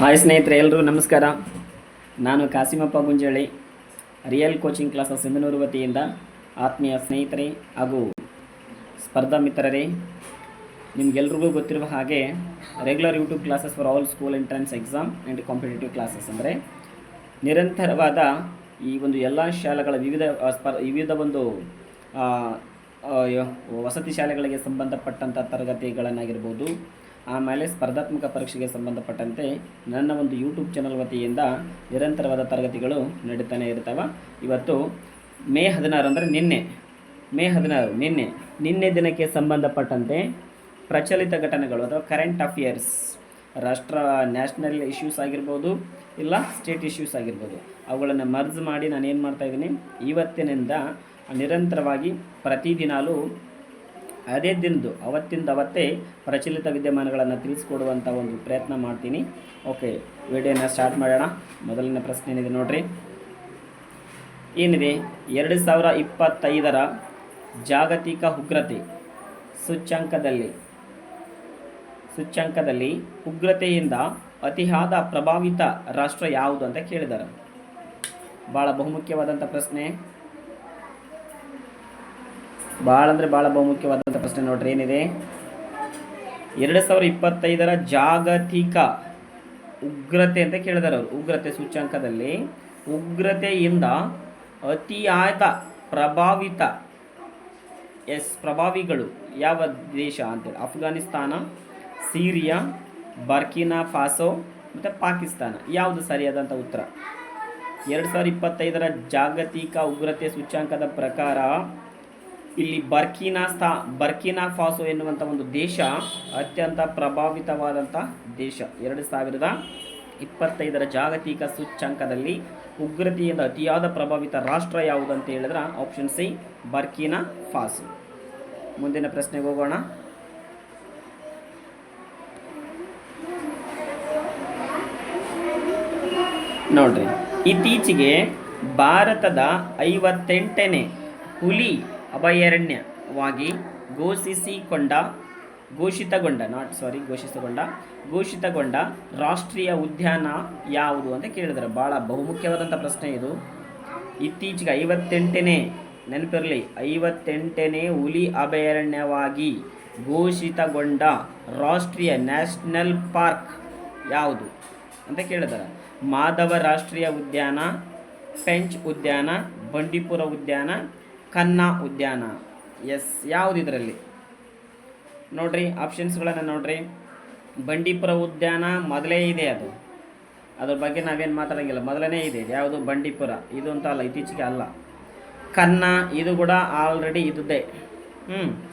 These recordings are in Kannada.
ಹಾಯ್ ಸ್ನೇಹಿತರೆ ಎಲ್ಲರೂ ನಮಸ್ಕಾರ. ನಾನು Kasimappa Gunjali real coaching class Sindhanur ವತಿಯಿಂದ ಆತ್ಮೀಯ ಸ್ನೇಹಿತರೆ ಹಾಗೂ ಸ್ಪರ್ಧಾ ಮಿತ್ರರೇ, ನಿಮಗೆಲ್ರಿಗೂ ಗೊತ್ತಿರುವ ಹಾಗೆ regular YouTube classes for all school entrance exam and competitive classes ಅಂದರೆ ನಿರಂತರವಾದ ಈ ಒಂದು ಎಲ್ಲ ಶಾಲೆಗಳ ವಿವಿಧ ಸ್ಪರ್, ವಿವಿಧ ಒಂದು ವಸತಿ ಶಾಲೆಗಳಿಗೆ ಸಂಬಂಧಪಟ್ಟಂಥ ತರಗತಿಗಳನ್ನಾಗಿರ್ಬೋದು ಆಮೇಲೆ ಸ್ಪರ್ಧಾತ್ಮಕ ಪರೀಕ್ಷೆಗೆ ಸಂಬಂಧಪಟ್ಟಂತೆ ನನ್ನ ಒಂದು ಯೂಟ್ಯೂಬ್ ಚಾನಲ್ ವತಿಯಿಂದ ನಿರಂತರವಾದ ತರಗತಿಗಳು ನಡೀತಾನೆ ಇರ್ತವೆ. ಇವತ್ತು ಮೇ ಹದಿನಾರು ಅಂದರೆ ನಿನ್ನೆ. ಮೇ ಹದಿನಾರು, ನಿನ್ನೆ. ನಿನ್ನೆ ದಿನಕ್ಕೆ ಸಂಬಂಧಪಟ್ಟಂತೆ ಪ್ರಚಲಿತ ಘಟನೆಗಳು ಅಥವಾ ಕರೆಂಟ್ ಅಫೇರ್ಸ್ ರಾಷ್ಟ್ರ ನ್ಯಾಷನಲ್ ಇಶ್ಯೂಸ್ ಆಗಿರ್ಬೋದು ಇಲ್ಲ ಸ್ಟೇಟ್ ಇಶ್ಯೂಸ್ ಆಗಿರ್ಬೋದು. ಅವುಗಳನ್ನು ಮರ್ಜ್ ಮಾಡಿ ನಾನು ಏನು ಮಾಡ್ತಾಯಿದ್ದೀನಿ ಇವತ್ತಿನಿಂದ ನಿರಂತರವಾಗಿ ಪ್ರತಿದಿನಾಲೂ ಅದೇ ದಿನದ್ದು, ಅವತ್ತಿಂದ ಅವತ್ತೇ ಪ್ರಚಲಿತ ವಿದ್ಯಮಾನಗಳನ್ನು ತಿಳಿಸ್ಕೊಡುವಂಥ ಒಂದು ಪ್ರಯತ್ನ ಮಾಡ್ತೀನಿ. ಓಕೆ ವಿಡಿಯೋನ ಸ್ಟಾರ್ಟ್ ಮಾಡೋಣ. ಮೊದಲನೇ ಪ್ರಶ್ನೆ ಏನಿದೆ ನೋಡ್ರಿ. ಏನಿದೆ? ಎರಡು ಸಾವಿರ ಇಪ್ಪತ್ತೈದರ ಜಾಗತಿಕ ಉಗ್ರತೆ ಸೂಚ್ಯಂಕದಲ್ಲಿ. ಸೂಚ್ಯಂಕದಲ್ಲಿ ಉಗ್ರತೆಯಿಂದ ಅತಿಯಾದ ಪ್ರಭಾವಿತ ರಾಷ್ಟ್ರ ಯಾವುದು ಅಂತ ಕೇಳಿದ್ದಾರೆ ಭಾಳ ಬಹುಮುಖ್ಯವಾದಂಥ ಪ್ರಶ್ನೆ. ಭಾಳ ಅಂದರೆ ಭಾಳ ಬಹುಮುಖ್ಯವಾದಂಥ ಪ್ರಶ್ನೆ ನೋಡ್ರಿ, ಏನಿದೆ? ಎರಡು ಸಾವಿರ ಇಪ್ಪತ್ತೈದರ ಜಾಗತಿಕ ಉಗ್ರತೆ ಅಂತ ಕೇಳಿದಾರೆ ಅವರು. ಉಗ್ರತೆ ಸೂಚ್ಯಂಕದಲ್ಲಿ. ಉಗ್ರತೆಯಿಂದ ಅತಿಯಾದ ಪ್ರಭಾವಿತ, ಎಸ್, ಪ್ರಭಾವಿಗಳು ಯಾವ ದೇಶ ಅಂತೇಳಿ ಅಫ್ಘಾನಿಸ್ತಾನ, ಸಿರಿಯಾ, ಬರ್ಕಿನಾ ಫಾಸೋ ಮತ್ತು ಪಾಕಿಸ್ತಾನ. ಯಾವುದು ಸರಿಯಾದಂಥ ಉತ್ತರ? ಎರಡು ಸಾವಿರದ ಇಪ್ಪತ್ತೈದರ ಜಾಗತಿಕ ಉಗ್ರತೆ ಸೂಚ್ಯಾಂಕದ ಪ್ರಕಾರ ಇಲ್ಲಿ ಬರ್ಕಿನಾ ಸ್ಥಾ ಬರ್ಕಿನಾ ಫಾಸೋ ಎನ್ನುವಂಥ ಒಂದು ದೇಶ, ಅತ್ಯಂತ ಪ್ರಭಾವಿತವಾದಂಥ ದೇಶ. ಎರಡು ಸಾವಿರದ ಇಪ್ಪತ್ತೈದರ ಜಾಗತಿಕ ಸೂಚ್ಯಂಕದಲ್ಲಿ ಉಗ್ರತೆಯಿಂದ ಅತಿಯಾದ ಪ್ರಭಾವಿತ ರಾಷ್ಟ್ರ ಯಾವುದು ಅಂತ ಹೇಳಿದ್ರೆ ಆಪ್ಷನ್ ಸಿ ಬರ್ಕಿನಾ ಫಾಸೋ. ಮುಂದಿನ ಪ್ರಶ್ನೆಗೆ ಹೋಗೋಣ. ನೋಡ್ರಿ, ಇತ್ತೀಚೆಗೆ ಭಾರತದ ಐವತ್ತೆಂಟನೇ ಹುಲಿ ಅಭಯಾರಣ್ಯವಾಗಿ ಘೋಷಿಸಿಕೊಂಡ, ಘೋಷಿತಗೊಂಡ ನಾಟ್ ಸಾರಿ ಘೋಷಿಸಿಕೊಂಡ ಘೋಷಿತಗೊಂಡ ರಾಷ್ಟ್ರೀಯ ಉದ್ಯಾನ ಯಾವುದು ಅಂತ ಕೇಳಿದ್ದಾರೆ ಭಾಳ ಬಹುಮುಖ್ಯವಾದಂಥ ಪ್ರಶ್ನೆ ಇದು. ಇತ್ತೀಚೆಗೆ ಐವತ್ತೆಂಟನೇ, ನೆನಪಿರಲಿ, ಐವತ್ತೆಂಟನೇ ಹುಲಿ ಅಭಯಾರಣ್ಯವಾಗಿ ಘೋಷಿತಗೊಂಡ ರಾಷ್ಟ್ರೀಯ ನ್ಯಾಷನಲ್ ಪಾರ್ಕ್ ಯಾವುದು ಅಂತ ಕೇಳಿದ್ದಾರೆ ಮಾಧವ ರಾಷ್ಟ್ರೀಯ ಉದ್ಯಾನ, ಪೆಂಚ್ ಉದ್ಯಾನ, ಬಂಡೀಪುರ ಉದ್ಯಾನ ಕನ್ನಾ ಉದ್ಯಾನ. ಎಸ್ ಯಾವುದು ಇದರಲ್ಲಿ? ನೋಡ್ರಿ ಆಪ್ಷನ್ಸ್ಗಳನ್ನು ನೋಡ್ರಿ. ಬಂಡೀಪುರ ಉದ್ಯಾನ ಮೊದಲೇ ಇದೆ ಅದು. ಅದ್ರ ಬಗ್ಗೆ ನಾವೇನು ಮಾತಾಡೋಂಗಿಲ್ಲ. ಮೊದಲನೇ ಇದೆ ಯಾವುದು? ಬಂಡೀಪುರ. ಇದು ಅಂತ ಅಲ್ಲ, ಇತ್ತೀಚೆಗೆ ಅಲ್ಲ. ಕನ್ನ, ಇದು ಕೂಡ ಆಲ್ರೆಡಿ ಇದ್ದೇ ಹ್ಞೂ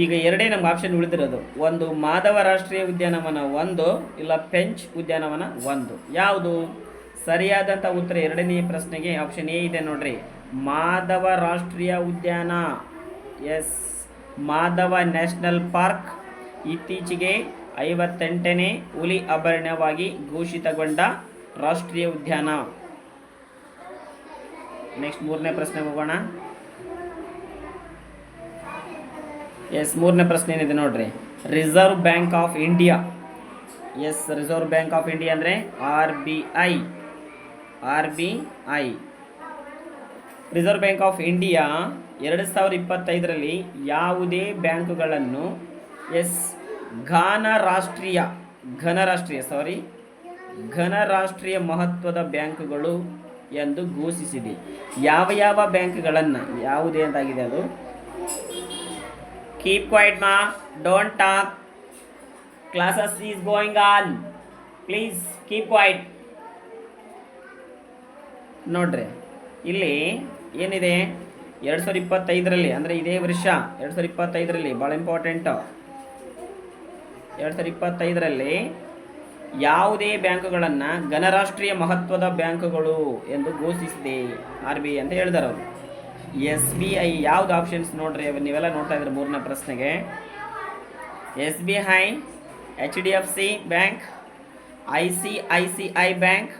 ಈಗ ಎರಡೇ ನಮ್ಗೆ ಆಪ್ಷನ್ ಉಳಿದಿರೋದು. ಒಂದು ಮಾಧವ ರಾಷ್ಟ್ರೀಯ ಉದ್ಯಾನವನ ಒಂದು, ಇಲ್ಲ ಪೆಂಚ್ ಉದ್ಯಾನವನ ಒಂದು. ಯಾವುದು? ಸರಿಯಾದಂಥ ಉತ್ತರ ಎರಡನೇ ಪ್ರಶ್ನೆಗೆ ಆಪ್ಷನ್ ಎ ಇದೆ ನೋಡ್ರಿ. ಮಾಧವ ರಾಷ್ಟ್ರೀಯ ಉದ್ಯಾನ. ಎಸ್. ಮಾಧವ ನ್ಯಾಷನಲ್ ಪಾರ್ಕ್ ಇತ್ತೀಚೆಗೆ ಐವತ್ತೆಂಟನೇ ಹುಲಿ ಅಭಯಾರಣ್ಯವಾಗಿ ಘೋಷಿತಗೊಂಡ ರಾಷ್ಟ್ರೀಯ ಉದ್ಯಾನ. ನೆಕ್ಸ್ಟ್ ಮೂರನೇ ಪ್ರಶ್ನೆ ಹೋಗೋಣ. ಎಸ್ ಮೂರನೇ ಪ್ರಶ್ನೆ ಏನಿದೆ ನೋಡ್ರಿ. Reserve Bank of India yes Reserve Bank of India ಅಂದರೆ R B I R B I Reserve Bank of India ಎರಡು ಸಾವಿರ ಇಪ್ಪತ್ತೈದರಲ್ಲಿ ಯಾವುದೇ ಬ್ಯಾಂಕುಗಳನ್ನು ಎಸ್ ಘನ ರಾಷ್ಟ್ರೀಯ ಘನ ರಾಷ್ಟ್ರೀಯ ಸಾರಿ ಘನ ರಾಷ್ಟ್ರೀಯ ಮಹತ್ವದ ಬ್ಯಾಂಕುಗಳು ಎಂದು ಘೋಷಿಸಿದೆ. ಯಾವ ಯಾವ ಬ್ಯಾಂಕ್ಗಳನ್ನು, ಯಾವುದೇ ಅಂತಾಗಿದೆ ಅದು? ಕೀಪ್ ಕ್ವೈಟ್ ಮಾ don't talk classes is going on please keep quiet ನೋಡ್ರಿ, ಇಲ್ಲಿ ಏನಿದೆ? ಎರಡು ಸಾವಿರದ ಇಪ್ಪತ್ತೈದರಲ್ಲಿ, ಅಂದರೆ ಇದೇ ವರ್ಷ, ಎರಡು ಸಾವಿರದ ಇಪ್ಪತ್ತೈದರಲ್ಲಿ, ಭಾಳ ಇಂಪಾರ್ಟೆಂಟು ಎರಡು ಸಾವಿರದ ಇಪ್ಪತ್ತೈದರಲ್ಲಿ ಯಾವುದೇ ಬ್ಯಾಂಕುಗಳನ್ನು ಗಣರಾಷ್ಟ್ರೀಯ ಮಹತ್ವದ ಬ್ಯಾಂಕುಗಳು ಎಂದು ಘೋಷಿಸಿದೆ ಆರ್ ಬಿ ಐ ಅಂತ ಹೇಳಿದಾರೆ ಅವರು. ಎಸ್ ಬಿ ಐ ಯಾವ್ದು ಆಪ್ಷನ್ಸ್ ನೋಡ್ರಿ ನೀವೆಲ್ಲ ನೋಡ್ತಾ ಇದ್ರೆ ಮೂರನೇ ಪ್ರಶ್ನೆಗೆ. S B I, H D F C bank, I C I C I bank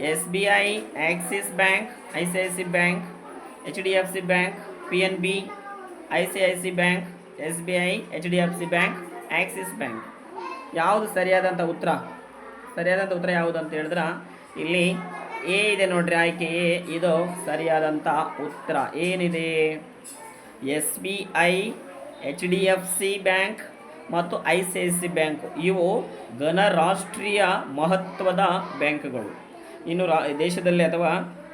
S B I, Axis bank, I C I C bank, H D F C bank, P N B, I C I C bank, S B I, H D F C bank, Axis bank. ಯಾವುದು ಸರಿಯಾದಂಥ ಉತ್ತರ? ಸರಿಯಾದಂಥ ಉತ್ತರ ಯಾವುದು ಅಂತ ಹೇಳಿದ್ರೆ, ಇಲ್ಲಿ ಎ ಇದೆ ನೋಡ್ರಿ ಆಯ್ಕೆ, ಎ, ಇದು ಸರಿಯಾದಂಥ ಉತ್ತರ. ಏನಿದೆ? S B I, H D F C bank ಮತ್ತು I C I C bank. ಇವು ಗಣರಾಷ್ಟ್ರೀಯ ಮಹತ್ವದ ಬ್ಯಾಂಕ್ಗಳು. ಇನ್ನು ರಾ ದೇಶದಲ್ಲಿ ಅಥವಾ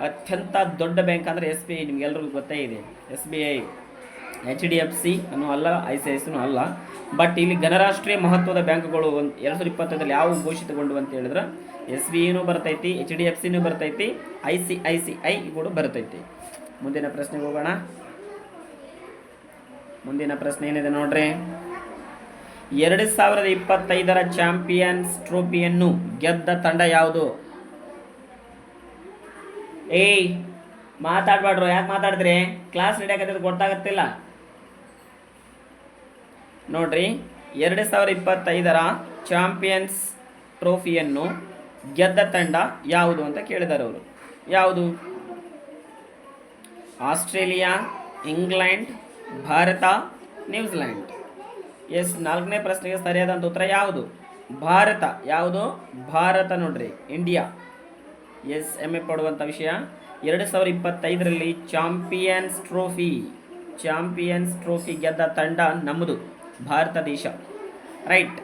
ಅತ್ಯಂತ ದೊಡ್ಡ ಬ್ಯಾಂಕ್ ಅಂದರೆ ಎಸ್ ಬಿ ಐ, ನಿಮಗೆಲ್ರಿಗೂ ಗೊತ್ತೇ ಇದೆ. S B I, H D F C ಅನ್ನೂ ಅಲ್ಲ, ಐ ಸಿ ಐ ಸಿನೂ ಅಲ್ಲ. ಬಟ್ ಇಲ್ಲಿ ಗಣರಾಷ್ಟ್ರೀಯ ಮಹತ್ವದ ಬ್ಯಾಂಕ್ಗಳು ಒಂದು ಎರಡು ಸಾವಿರದ ಇಪ್ಪತ್ತೈದಲ್ಲಿ ಯಾವ ಘೋಷಿತಗೊಂಡು ಅಂತ ಹೇಳಿದ್ರೆ, ಎಸ್ ಬಿ ಐನೂ ಬರ್ತೈತಿ, ಎಚ್ ಡಿ ಎಫ್ ಸಿನೂ ಬರ್ತೈತಿ, I C I C I ಕೂಡ ಬರ್ತೈತಿ. ಮುಂದಿನ ಪ್ರಶ್ನೆಗೆ ಹೋಗೋಣ. ಮುಂದಿನ ಪ್ರಶ್ನೆ ಏನಿದೆ ನೋಡ್ರಿ. ಎರಡು ಸಾವಿರದ ಇಪ್ಪತ್ತೈದರ ಚಾಂಪಿಯನ್ಸ್ ಟ್ರೋಫಿಯನ್ನು ಗೆದ್ದ ತಂಡ ಯಾವುದು? ಏಯ್ ಮಾತಾಡ್ಬಾಡ್ರು ಯಾಕೆ ಮಾತಾಡಿದ್ರಿ? ಕ್ಲಾಸ್ ನಡೆಯಕತ್ತಿದ್ದು ಗೊತ್ತಾಗತ್ತಿಲ್ಲ. ನೋಡ್ರಿ, ಎರಡು ಸಾವಿರ ಇಪ್ಪತ್ತೈದರ ಚಾಂಪಿಯನ್ಸ್ ಟ್ರೋಫಿಯನ್ನು ಗೆದ್ದ ತಂಡ ಯಾವುದು ಅಂತ ಕೇಳಿದಾರೆ ಅವರು. ಯಾವುದು? Australia, England, Bharat New Zealand yes, ನಾಲ್ಕನೇ ಪ್ರಶ್ನೆಗೆ ಸರಿಯಾದಂಥ ಉತ್ತರ ಯಾವುದು? ಭಾರತ. ಯಾವುದು? ಭಾರತ ನೋಡ್ರಿ, ಇಂಡಿಯಾ. ಎಸ್ ಹೆಮ್ಮೆ ಪಡುವಂಥ ವಿಷಯ. ಎರಡು ಸಾವಿರ ಇಪ್ಪತ್ತೈದರಲ್ಲಿ ಚಾಂಪಿಯನ್ಸ್ ಟ್ರೋಫಿ ಚಾಂಪಿಯನ್ಸ್ ಟ್ರೋಫಿ ಗೆದ್ದ ತಂಡ ನಮ್ಮದು, ಭಾರತ ದೇಶ. ರೈಟ್,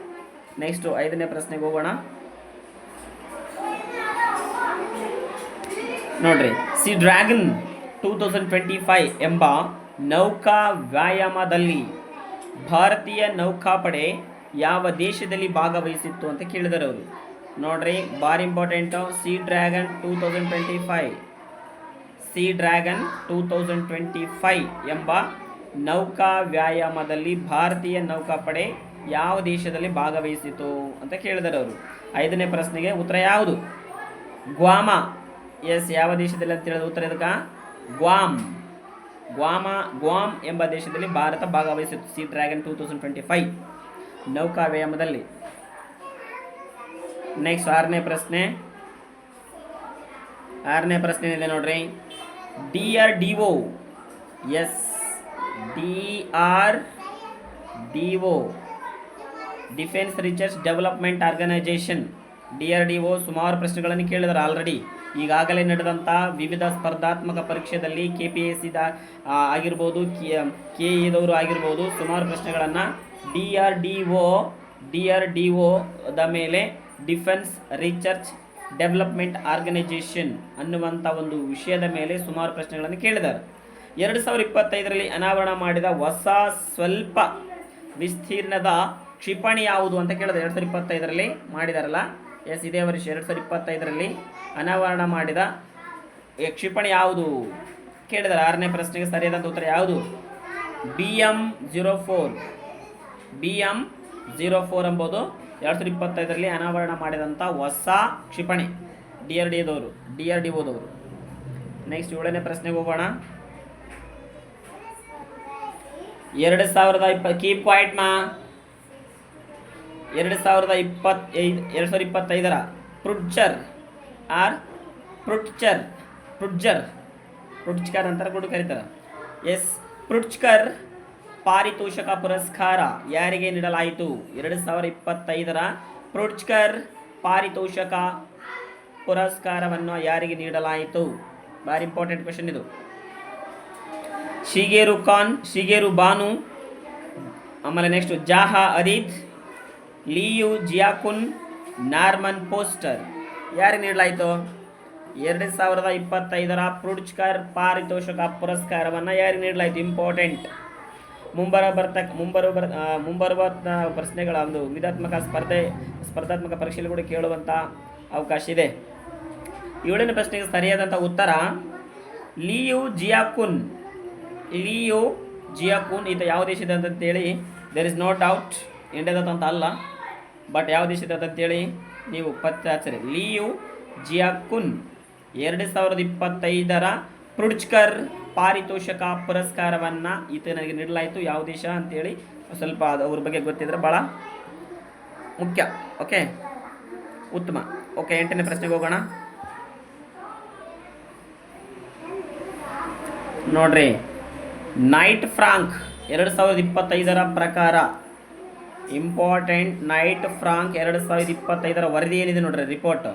ನೆಕ್ಸ್ಟು ಐದನೇ ಪ್ರಶ್ನೆಗೆ ಹೋಗೋಣ. ನೋಡ್ರಿ, sea dragon two thousand twenty five ಎಂಬ ನೌಕಾ ವ್ಯಾಯಾಮದಲ್ಲಿ ಭಾರತೀಯ ನೌಕಾಪಡೆ ಯಾವ ದೇಶದಲ್ಲಿ ಭಾಗವಹಿಸಿತ್ತು ಅಂತ ಕೇಳಿದರು ಅವರು. ನೋಡ್ರಿ ಭಾರಿ important sea dragon two thousand twenty five sea dragon two thousand twenty five ಎಂಬ ನೌಕಾ ವ್ಯಾಯಾಮದಲ್ಲಿ ಭಾರತೀಯ ನೌಕಾಪಡೆ ಯಾವ ದೇಶದಲ್ಲಿ ಭಾಗವಹಿಸಿತು ಅಂತ ಕೇಳಿದರು ಅವರು. ಐದನೇ ಪ್ರಶ್ನೆಗೆ ಉತ್ತರ ಯಾವುದು? ಗ್ವಾಮ. ಎಸ್, ಯಾವ ದೇಶದಲ್ಲಿ ಅಂತ ಹೇಳಿದ ಉತ್ತರ ಇದಕ್ಕೆ ಗ್ವಾಮ್. ಗ್ವಾಮ, ಗ್ವಾಮ್ ಎಂಬ ದೇಶದಲ್ಲಿ Bharat ಭಾಗವಹಿಸಿತ್ತು sea dragon two thousand twenty five ನೌಕಾ ವ್ಯಾಯಾಮದಲ್ಲಿ. ನೆಕ್ಸ್ಟ್ ಆರನೇ ಪ್ರಶ್ನೆ. ಆರನೇ ಪ್ರಶ್ನೆ ಇದೆ ನೋಡ್ರಿ. D R D O yes D R D O defence research development organisation D R D O ಸುಮಾರು ಪ್ರಶ್ನೆಗಳನ್ನು ಕೇಳಿದ್ದಾರೆ ಆಲ್ರೆಡಿ ಈಗಾಗಲೇ ನಡೆದಂಥ ವಿವಿಧ ಸ್ಪರ್ಧಾತ್ಮಕ ಪರೀಕ್ಷೆಯಲ್ಲಿ ಕೆ ಪಿ ಎಸ್ ಸಿದ ಆಗಿರ್ಬೋದು ಕೆ ಇದವರು ಆಗಿರ್ಬೋದು ಸುಮಾರು ಪ್ರಶ್ನೆಗಳನ್ನು D R D O D R D ಒದ ಮೇಲೆ ಡಿಫೆನ್ಸ್ ರಿಸರ್ಚ್ ಡೆವಲಪ್ಮೆಂಟ್ ಆರ್ಗನೈಜೇಷನ್ ಅನ್ನುವಂಥ ಒಂದು ವಿಷಯದ ಮೇಲೆ ಸುಮಾರು ಪ್ರಶ್ನೆಗಳನ್ನು ಕೇಳಿದ್ದಾರೆ. ಎರಡು ಸಾವಿರ ಇಪ್ಪತ್ತೈದರಲ್ಲಿ ಅನಾವರಣ ಮಾಡಿದ ಹೊಸ ಸ್ವಲ್ಪ ವಿಸ್ತೀರ್ಣದ ಕ್ಷಿಪಣಿ ಯಾವುದು ಅಂತ ಕೇಳಿದ್ರು ಎರಡು ಸಾವಿರ ಇಪ್ಪತ್ತೈದರಲ್ಲಿ ಮಾಡಿದಾರಲ್ಲ? ಎಸ್, ಇದೇ ವರ್ಷ ಎರಡು ಸಾವಿರ ಇಪ್ಪತ್ತೈದರಲ್ಲಿ ಅನಾವರಣ ಮಾಡಿದ ಕ್ಷಿಪಣಿ ಯಾವುದು? ಕೇಳಿದ್ದಾರೆ ಆರನೇ ಪ್ರಶ್ನೆಗೆ ಸರಿಯಾದಂಥ ಉತ್ತರ ಯಾವುದು? B M zero four. B M zero four ಎಂಬುದು ಎರಡು ಸಾವಿರದ ಇಪ್ಪತ್ತೈದರಲ್ಲಿ ಅನಾವರಣ ಮಾಡಿದಂಥ ಹೊಸ ಕ್ಷಿಪಣಿ ಡಿ ಆರ್ ಡಿ ಎದವರು ಡಿ ಆರ್ ಡಿ ಓದವರು ನೆಕ್ಸ್ಟ್ ಏಳನೇ ಪ್ರಶ್ನೆಗೆ ಹೋಗೋಣ. ಎರಡು ಸಾವಿರದ ಇಪ್ಪ ಕೀ ಪಾಯಿಂಟ್ ಮಾ. ಎರಡು ಸಾವಿರದ ಇಪ್ಪತ್ತೈದು, ಎರಡು ಸಾವಿರದ ಇಪ್ಪತ್ತೈದರ ಪ್ರುಡ್ಚರ್ ಆರ್? ಪ್ರುಟ್ಚರ್ ಪ್ರುಡ್ಜರ್ ಪ್ರುಡ್ಚ್ಕರ್ ಅಂತಾರೆ ಕೂಡ ಕರೀತಾರೆ. ಎಸ್ ಪ್ರುಡ್ಚ್ಕರ್ ಪಾರಿತೋಷಕ ಪುರಸ್ಕಾರ ಯಾರಿಗೆ ನೀಡಲಾಯಿತು? ಎರಡು ಸಾವಿರದ ಇಪ್ಪತ್ತೈದರ ಪ್ರುಡ್ಚ್ಕರ್ ಪಾರಿತೋಷಕ ಪುರಸ್ಕಾರವನ್ನು ಯಾರಿಗೆ ನೀಡಲಾಯಿತು? ಭಾರಿ ಇಂಪಾರ್ಟೆಂಟ್ ಕ್ವೆಶನ್ ಇದು. ಶಿಗೇರು ಖಾನ್, ಶಿಗೇರು ಬಾನು, ಆಮೇಲೆ next Zaha Hadid Liu Jiakun, Norman Foster ಯಾರಿಗೆ ನೀಡಲಾಯಿತು? ಎರಡು ಸಾವಿರದ ಇಪ್ಪತ್ತೈದರ ಪ್ರುಡ್ಚ್ಕರ್ ಪಾರಿತೋಷಕ ಪುರಸ್ಕಾರವನ್ನು ಯಾರಿಗೆ ನೀಡಲಾಯಿತು? ಇಂಪಾರ್ಟೆಂಟ್ ಮುಂಬರುವ ಬರ್ತಕ್ಕ ಮುಂಬರುವ ಬರ್ ಮುಂಬರುವ ಪ್ರಶ್ನೆಗಳ ಒಂದು ವಿಧಾತ್ಮಕ ಸ್ಪರ್ಧೆ, ಸ್ಪರ್ಧಾತ್ಮಕ ಪರೀಕ್ಷೆಯಲ್ಲಿ ಕೂಡ ಕೇಳುವಂಥ ಅವಕಾಶ ಇದೆ. ಏಳನೇ ಪ್ರಶ್ನೆಗೆ ಸರಿಯಾದಂಥ ಉತ್ತರ, ಲಿಯು ಜಿಯಾಕುನ್ ಲಿಯು ಜಿಯಾಕುನ್, ಈತ ಯಾವ ದೇಶದ ಅಂತಂತೇಳಿ ದೇರ್ ಇಸ್ ನೋ ಡೌಟ್ ಇಂಡಿಯಾದ ಅಂತ ಅಲ್ಲ ಬಟ್ ಯಾವ ದೇಶದ ಅಂತೇಳಿ ನೀವು ಪತ್ತೆ ಹಚ್ಚರಿ. ಲಿಯು ಜಿಯಾಕುನ್, ಎರಡು ಸಾವಿರದ ಇಪ್ಪತ್ತೈದರ ಪ್ರುಡ್ಚ್ಕರ್ ಪಾರಿತೋಷಕ ಪುರಸ್ಕಾರವನ್ನು ಈತನಿಗೆ ನೀಡಲಾಯಿತು. ಯಾವ ದೇಶ ಅಂತೇಳಿ ಸ್ವಲ್ಪ ಅವ್ರ ಬಗ್ಗೆ ಗೊತ್ತಿದ್ರೆ ಭಾಳ ಮುಖ್ಯ. ಓಕೆ? ಉತ್ತಮ. ಓಕೆ, ಎಂಟನೇ ಪ್ರಶ್ನೆಗೆ ಹೋಗೋಣ. ನೋಡ್ರಿ. ನೈಟ್ ಫ್ರಾಂಕ್ ಎರಡು ಸಾವಿರದ ಇಪ್ಪತ್ತೈದರ ಪ್ರಕಾರ ಇಂಪಾರ್ಟೆಂಟ್ ನೈಟ್ ಫ್ರಾಂಕ್ ಎರಡು ಸಾವಿರದ ಇಪ್ಪತ್ತೈದರ ವರದಿ ಏನಿದೆ ನೋಡ್ರಿ ರಿಪೋರ್ಟ್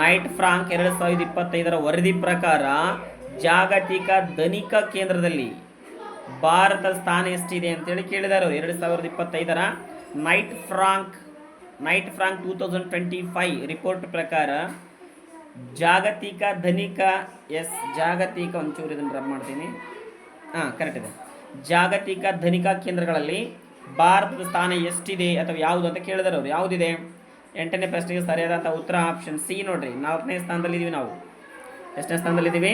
ನೈಟ್ ಫ್ರಾಂಕ್ ಎರಡು ಸಾವಿರದ ಇಪ್ಪತ್ತೈದರ ವರದಿ ಪ್ರಕಾರ ಜಾಗತಿಕ ಧನಿಕ ಕೇಂದ್ರದಲ್ಲಿ ಭಾರತ ಸ್ಥಾನ ಎಷ್ಟಿದೆ ಅಂತೇಳಿ ಕೇಳಿದರು ಎರಡು ಸಾವಿರದ ಇಪ್ಪತ್ತೈದರ Knight Frank Knight Frank two thousand twenty five report ಪ್ರಕಾರ ಜಾಗತಿಕ ಧನಿಕ ಎಸ್ ಜಾಗತಿಕ ಒಂಚೂರು ಇದನ್ನು ರಬ್ ಮಾಡ್ತೀನಿ. ಹಾಂ ಕರೆಕ್ಟ್ ಇದೆ. ಜಾಗತಿಕ ಧನಿಕ ಕೇಂದ್ರಗಳಲ್ಲಿ ಭಾರತದ ಸ್ಥಾನ ಎಷ್ಟಿದೆ ಅಥವಾ ಯಾವುದು ಅಂತ ಕೇಳಿದಾರೆ ಅವರು. ಯಾವುದಿದೆ? ಎಂಟನೇ ಪ್ರಶ್ನೆಗೆ ಸರಿಯಾದಂಥ ಉತ್ತರ ಆಪ್ಷನ್ ಸಿ ನೋಡ್ರಿ. ನಾಲ್ಕನೇ ಸ್ಥಾನದಲ್ಲಿದ್ದೀವಿ ನಾವು. ಎಷ್ಟನೇ ಸ್ಥಾನದಲ್ಲಿದ್ದೀವಿ?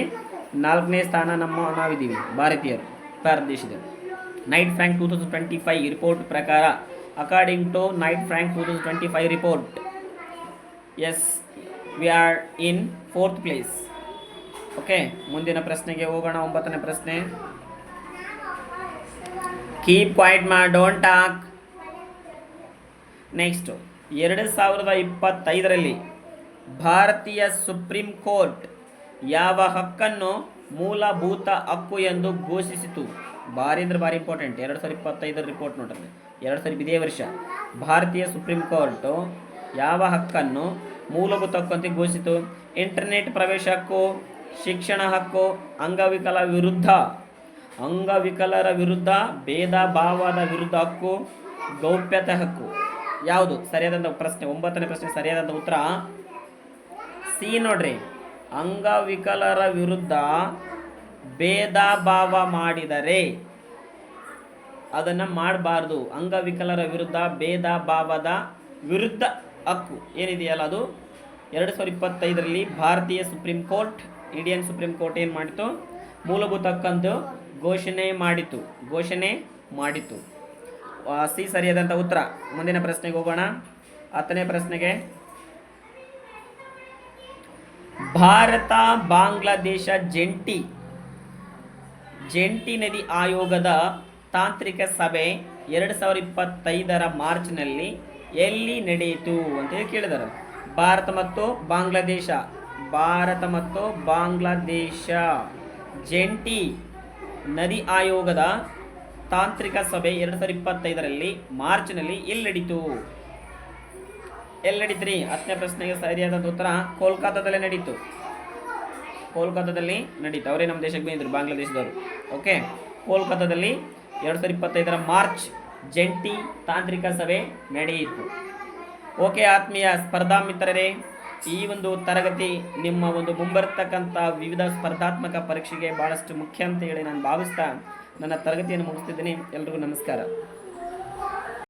ನಾಲ್ಕನೇ ಸ್ಥಾನ ನಮ್ಮ ನಾವಿದ್ದೀವಿ, ಭಾರತೀಯರು Bharat Knight Frank two thousand twenty five report ಪ್ರಕಾರ according to Knight Frank two thousand twenty five report yes we are in fourth place okay ಮುಂದಿನ ಪ್ರಶ್ನೆಗೆ ಹೋಗೋಣ, ಒಂಬತ್ತನೇ ಪ್ರಶ್ನೆ. ಕೀಪ್ ಪಾಯಿಂಟ್ ಮಾ ಡೋಂಟ್ ಟಾಕ್ ನೆಕ್ಸ್ಟ್ ಎರಡು ಸಾವಿರದ ಇಪ್ಪತ್ತೈದರಲ್ಲಿ ಭಾರತೀಯ ಸುಪ್ರೀಂ ಕೋರ್ಟ್ ಯಾವ ಹಕ್ಕನ್ನು ಮೂಲಭೂತ ಹಕ್ಕು ಎಂದು ಘೋಷಿಸಿತು? ಭಾರಿ ಅಂದ್ರೆ ಭಾರಿ ಇಂಪಾರ್ಟೆಂಟ್ ಎರಡು ಸಾವಿರದ ಇಪ್ಪತ್ತೈದರ ರಿಪೋರ್ಟ್ ನೋಡ್ರಿ ಎರಡು ಸಾವಿರ ಇದೇ ವರ್ಷ. ಭಾರತೀಯ ಸುಪ್ರೀಂ ಕೋರ್ಟು ಯಾವ ಹಕ್ಕನ್ನು ಮೂಲಭೂತ ಹಕ್ಕು ಅಂತ ಘೋಷಿಸಿತು? ಇಂಟರ್ನೆಟ್ ಪ್ರವೇಶ ಹಕ್ಕು, ಶಿಕ್ಷಣ ಹಕ್ಕು, ಅಂಗವಿಕಲ ವಿರುದ್ಧ. ಅಂಗವಿಕಲರ ವಿರುದ್ಧ, ಭೇದ ಭಾವದ ವಿರುದ್ಧ ಹಕ್ಕು, ಗೌಪ್ಯತೆ ಹಕ್ಕು. ಯಾವುದು? ಸರಿಯಾದಂಥ ಪ್ರಶ್ನೆ. ಒಂಬತ್ತನೇ ಪ್ರಶ್ನೆ ಸರಿಯಾದಂಥ ಉತ್ತರ ಸಿ ನೋಡ್ರಿ. ಅಂಗವಿಕಲರ ವಿರುದ್ಧ ಭೇದ ಭಾವ ಮಾಡಿದರೆ ಅದನ್ನು ಮಾಡಬಾರ್ದು. ಅಂಗವಿಕಲರ ವಿರುದ್ಧ ಭೇದ ಭಾವದ ವಿರುದ್ಧ ಹಕ್ಕು ಏನಿದೆಯಲ್ಲ ಅದು? ಎರಡು ಸಾವಿರದ ಇಪ್ಪತ್ತೈದರಲ್ಲಿ ಭಾರತೀಯ Supreme Court, Indian Supreme Court ಏನು ಮಾಡಿತು ಮೂಲಭೂತ ಹಕ್ಕಂದು ಘೋಷಣೆ ಮಾಡಿತು ಘೋಷಣೆ ಮಾಡಿತು ಸಿ ಸರಿಯಾದಂಥ ಉತ್ತರ. ಮುಂದಿನ ಪ್ರಶ್ನೆಗೆ ಹೋಗೋಣ. ಹತ್ತನೇ ಪ್ರಶ್ನೆಗೆ ಭಾರತ, ಬಾಂಗ್ಲಾದೇಶ, ಜಂಟಿ ಜಂಟಿ ನದಿ ಆಯೋಗದ ತಾಂತ್ರಿಕ ಸಭೆ ಎರಡು ಸಾವಿರ ಇಪ್ಪತ್ತೈದರ ಮಾರ್ಚ್ನಲ್ಲಿ ಎಲ್ಲಿ ನಡೆಯಿತು ಅಂತೇಳಿ ಕೇಳಿದರು. ಭಾರತ ಮತ್ತು ಬಾಂಗ್ಲಾದೇಶ, ಭಾರತ ಮತ್ತು ಬಾಂಗ್ಲಾದೇಶ, ಜಂಟಿ ನದಿ ಆಯೋಗದ ತಾಂತ್ರಿಕ ಸಭೆ ಎರಡು ಸಾವಿರ ಇಪ್ಪತ್ತೈದರಲ್ಲಿ ಮಾರ್ಚ್ನಲ್ಲಿ ಎಲ್ಲಿ ನಡೀತು? ಎಲ್ಲಿ ನಡೀತ್ರಿ? ಹತ್ತನೇ ಪ್ರಶ್ನೆಗೆ ಸರಿಯಾದಂಥ ಉತ್ತರ ಕೋಲ್ಕತ್ತಾದಲ್ಲೇ ನಡೀತು. ಕೋಲ್ಕತ್ತಾದಲ್ಲಿ ನಡೀತು. ಅವರೇ ನಮ್ಮ ದೇಶಕ್ಕೆ ಬಂದಿದ್ರು, ಬಾಂಗ್ಲಾದೇಶದವರು. ಓಕೆ ಕೋಲ್ಕತ್ತಾದಲ್ಲಿ ಎರಡು ಸಾವಿರದ ಇಪ್ಪತ್ತೈದರ ಮಾರ್ಚ್ ಜಂಟಿ ತಾಂತ್ರಿಕ ಸಭೆ ನಡೆಯಿತು. ಓಕೆ ಆತ್ಮೀಯ ಸ್ಪರ್ಧಾ ಮಿತ್ರರೇ, ಈ ಒಂದು ತರಗತಿ ನಿಮ್ಮ ಒಂದು ಮುಂಬರ್ತಕ್ಕಂಥ ವಿವಿಧ ಸ್ಪರ್ಧಾತ್ಮಕ ಪರೀಕ್ಷೆಗೆ ಭಾಳಷ್ಟು ಮುಖ್ಯ ಅಂತ ಹೇಳಿ ನಾನು ಭಾವಿಸ್ತಾ ನನ್ನ ತರಗತಿಯನ್ನು ಮುಗಿಸ್ತಿದ್ದೀನಿ. ಎಲ್ರಿಗೂ ನಮಸ್ಕಾರ.